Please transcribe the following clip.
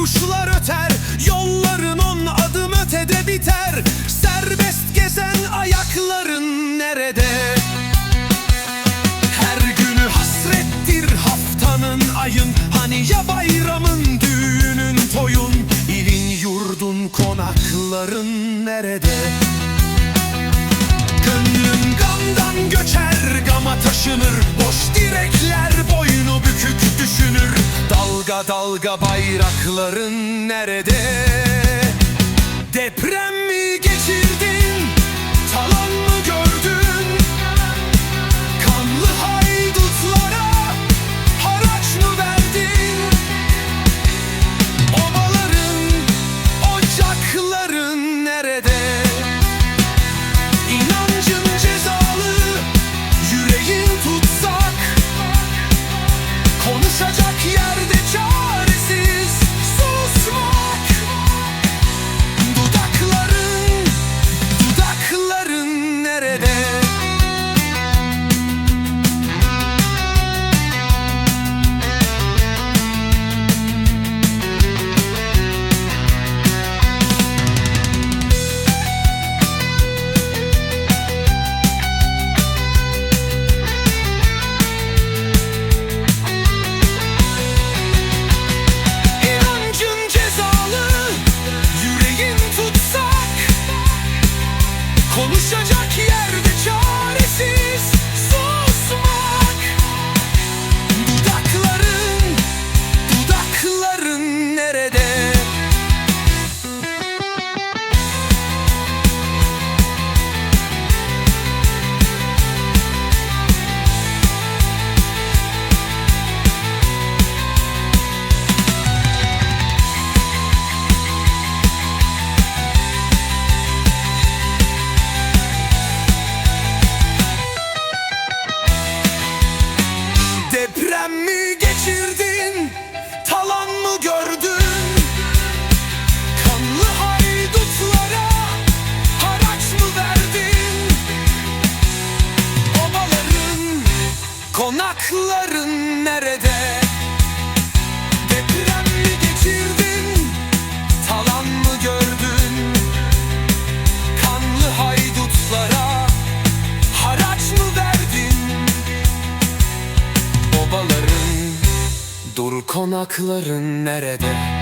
kuşlar öter. Yolların on adım ötede biter. Serbest gezen ayakların nerede? Her günü hasrettir haftanın ayın. Hani ya bayramın düğünün toyun. İlin yurdun konakların nerede? Gönlün gamdan göçer gama taşınır. Boş direkler Dalga bayrakların nerede? Deprem konakların nerede? Deprem mi geçirdin? Talan mı gördün? Kanlı haydutlara haraç mı verdin? Obaların, dur konakların nerede?